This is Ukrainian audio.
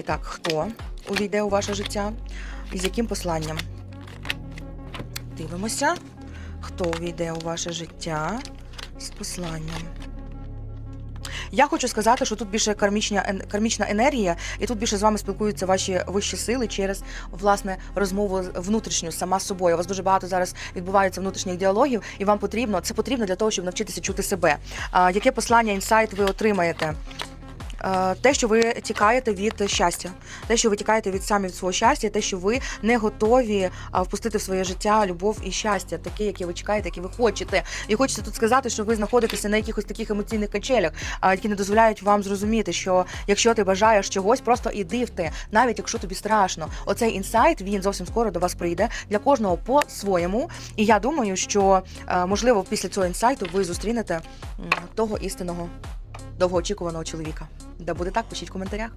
І так, хто увійде у ваше життя і з яким посланням? Дивимося, хто увійде у ваше життя з посланням. Я хочу сказати, що тут більше кармічна, кармічна енергія, і тут більше з вами спілкуються ваші вищі сили через власне розмову внутрішню сама з собою. У вас дуже багато зараз відбувається внутрішніх діалогів, і вам потрібно це потрібно для того, щоб навчитися чути себе. А, яке послання, інсайт ви отримаєте? Е, Те, що ви тікаєте від щастя, те, що ви тікаєте від самі від свого щастя, те, що ви не готові впустити в своє життя любов і щастя, таке, яке ви чекаєте, яке ви хочете. І хочеться тут сказати, що ви знаходитеся на якихось таких емоційних качелях, а, які не дозволяють вам зрозуміти, що якщо ти бажаєш чогось, просто іди в те, навіть якщо тобі страшно. Оцей інсайт він зовсім скоро до вас прийде для кожного по-своєму. І я думаю, що е, можливо після цього інсайту ви зустрінете того істинного довгоочікуваного чоловіка. Да буде так, пишіть в коментарях.